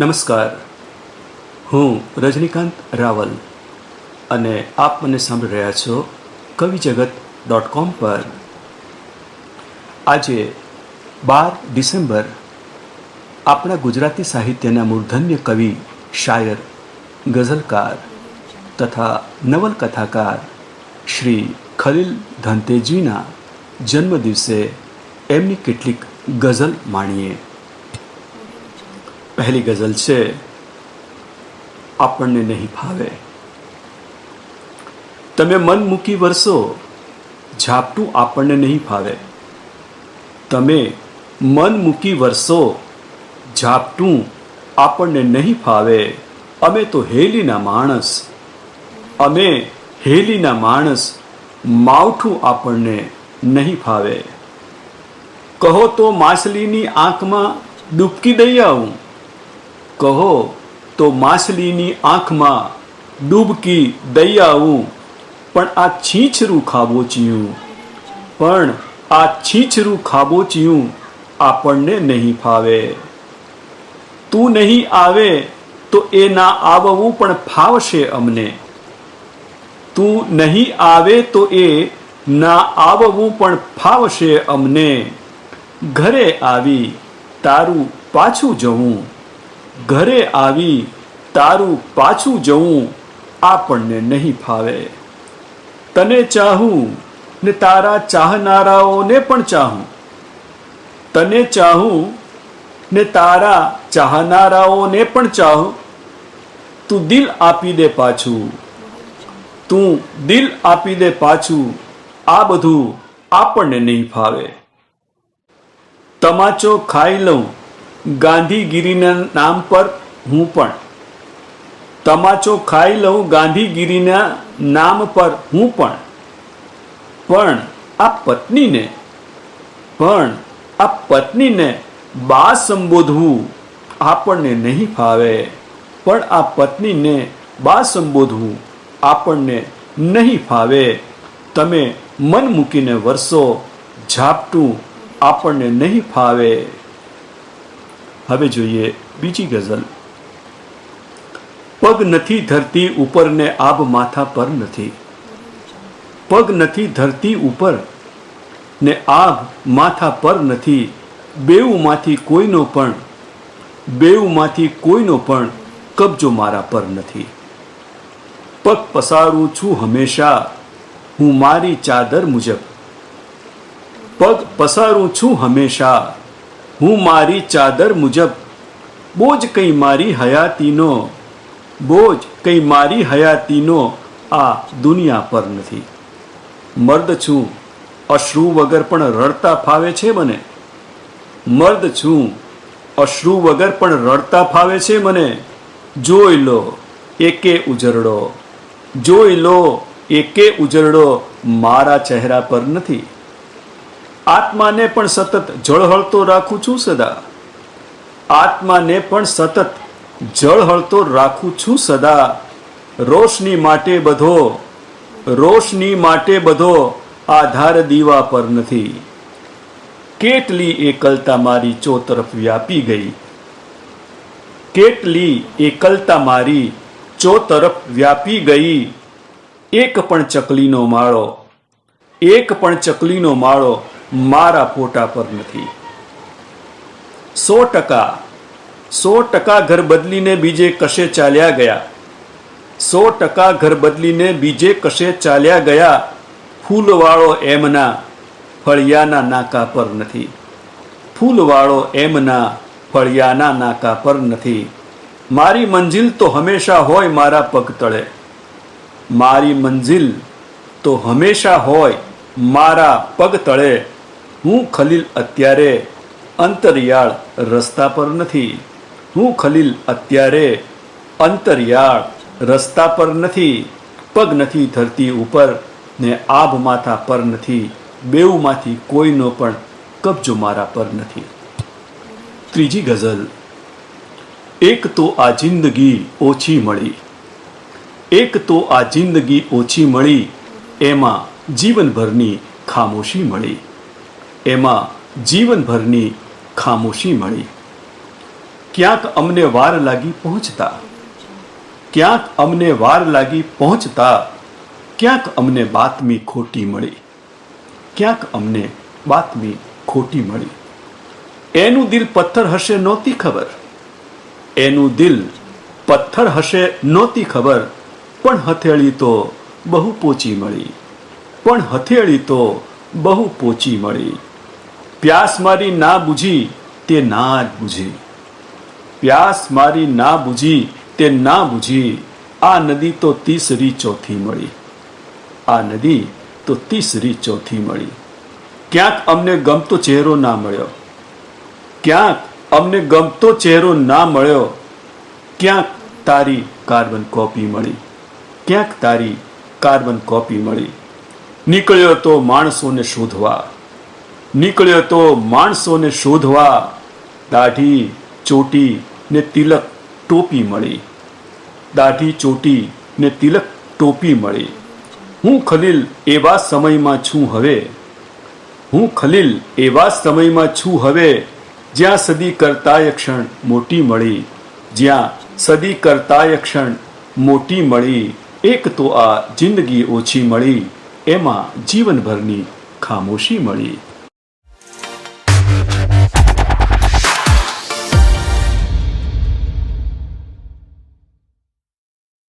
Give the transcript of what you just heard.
નમસ્કાર. હું રજનીકાંત રાવલ અને આપ મને સાંભળી રહ્યા છો કવિ જગત ડોટ કોમ પર. આજે બાર ડિસેમ્બર આપણા ગુજરાતી સાહિત્યના મૂર્ધન્ય કવિ, શાયર, ગઝલકાર તથા નવલકથાકાર શ્રી ખલીલ ધનતેજવીના જન્મદિવસે એમની કેટલીક ગઝલ માણીએ. પહેલી ગઝલ છે, આપણને નહીં ફાવે. તમે મન મૂકી વરસો, ઝાપટું આપણને નહીં ફાવે. તમે મન મૂકી વરસો, ઝાપટું આપણને નહીં ફાવે. અમે તો હેલીના માણસ, અમે હેલીના માણસ, માવઠું આપણને નહીં ફાવે. કહો તો માછલીની આંખમાં ડૂબકી દઈ આવું. કહો તો માછલીની આંખમાં ડૂબકી દઈ આવું પણ આ છીંછરું ખાબોચિયું. પણ આ છીંછરું ખાબોચિયું આપણને નહીં ફાવે. તું નહીં આવે તો એ ના આવવું પણ ફાવશે અમને. તું નહીં આવે તો એ ના આવવું પણ ફાવશે અમને. ઘરે આવી તારું પાછું જવું. ઘરે આવી તારું પાછું જવું આપણને નહીં ફાવે. તને ચાહું ને તારા ચાહનારાઓને પણ ચાહું. તને ચાહું ને તારા ચાહનારાઓને પણ ચાહું. તું દિલ આપી દે પાછું. તું દિલ આપી દે પાછું. આ બધું આપણને નહીં ફાવે. તમાચો ખાઈ લઉં. ગાંધીગીરીના નામ પર હું પણ. તમાચો ખાઈ લઉં ગાંધીગીરીના નામ પર હું પણ. પણ આ પત્નીને, પણ આ પત્નીને બા સંબોધવું આપણને નહીં ફાવે. પણ આ પત્નીને બા સંબોધવું આપણને નહીં ફાવે. તમે મન મૂકીને વરસો, ઝાપટું આપણને નહીં ફાવે. હવે જોઈએ બીજી ગઝલ. પગ નથી ધરતી ઉપર ને આબ માથા પર નથી. પગ નથી ધરતી ઉપર ને આબ માથા પર નથી. બેઉમાંથી કોઈનો પણ, બેઉમાંથી કોઈનો પણ કબજો મારા પર નથી. પગ પસારું છું હંમેશા, હું મારી ચાદર મુજબ. પગ પસારું છું હંમેશા હું મારી ચાદર મુજબ, બોજ કંઈ મારી હયાતીનો, બોજ કંઈ મારી હયાતીનો આ દુનિયા પર નથી. મર્દ છું, અશ્રુ વગર પણ રડતા ફાવે છે મને. મર્દ છું, અશ્રુ વગર પણ રડતા ફાવે છે મને. જોઈ લો, એકે ઉજરડો. જોઈ લો, એકે ઉજરડો, મારા ચહેરા પર નથી. આત્માને પણ સતત જળહળતો રાખું છું સદા. આત્માને પણ સતત જળહળતો રાખું છું સદા. રોશની માટે બધો, રોશની માટે બધો આધાર દીવા પર નથી. કેટલી એકલતા મારી ચો તરફ વ્યાપી ગઈ. કેટલી એકલતા મારી ચો તરફ વ્યાપી ગઈ. એક પણ ચકલીનો માળો, એક પણ ચકલીનો માળો મારા ફોટા પર નથી સો ટકા સો ટકા ઘર બદલીને બીજે કશે ચાલ્યા ગયા સો ટકા ઘર બદલીને બીજે કશે ચાલ્યા ગયા ફૂલવાળો એમના ફળિયાના નાકા પર નથી ફૂલવાળો એમના ફળિયાના નાકા પર નથી મારી મંજિલ તો હંમેશા હોય મારા પગ તળે મારી મંજિલ તો હંમેશા હોય મારા પગ તળે હું ખલીલ અત્યારે અંતરિયાળ રસ્તા પર નથી. હું ખલીલ અત્યારે અંતરિયાળ રસ્તા પર નથી. પગ નથી ધરતી ઉપર ને આભ માથા પર નથી. બેઉમાંથી કોઈનો પણ કબજો મારા પર નથી. ત્રીજી ગઝલ. એક તો આ જિંદગી ઓછી મળી. એક તો આ જિંદગી ઓછી મળી. એમાં જીવનભરની ખામોશી મળી. એમાં જીવનભરની ખામોશી મળી. ક્યાંક અમને વાર લાગી પહોંચતા, ક્યાંક અમને વાર લાગી પહોંચતા, ક્યાંક અમને બાતમી ખોટી મળી, ક્યાંક અમને બાતમી ખોટી મળી. એનું દિલ પથ્થર હશે નહોતી ખબર, એનું દિલ પથ્થર હશે નહોતી ખબર, પણ હથેળી તો બહુ પોચી મળી, પણ હથેળી તો બહુ પોચી મળી. પ્યાસ મારી ના બુઝી તે ના જ બુઝી પ્યાસ મારી ના બુઝી તે ના બુઝી આ નદી તો તીસરી ચોથી મળી. આ નદી તો તીસરી ચોથી મળી. ક્યાંક અમને ગમતો ચહેરો ના મળ્યો. ક્યાંક અમને ગમતો ચહેરો ના મળ્યો. ક્યાંક તારી કાર્બન કોપી મળી. ક્યાંક તારી કાર્બન કોપી મળી. નીકળ્યો તો માણસોને શોધવા. નીકળ્યો તો માણસોને શોધવા દાઢી, ચોટી ને તિલક ટોપી મળી. દાઢી, ચોટી ને તિલક ટોપી મળી. હું ખલીલ એવા સમયમાં છું હવે. હું ખલીલ એવા સમયમાં છું હવે, જ્યાં સદી કરતાય ક્ષણ મોટી મળી. જ્યાં સદી કરતાય ક્ષણ મોટી મળી. એક તો આ જિંદગી ઓછી મળી, એમાં જીવનભરની ખામોશી મળી.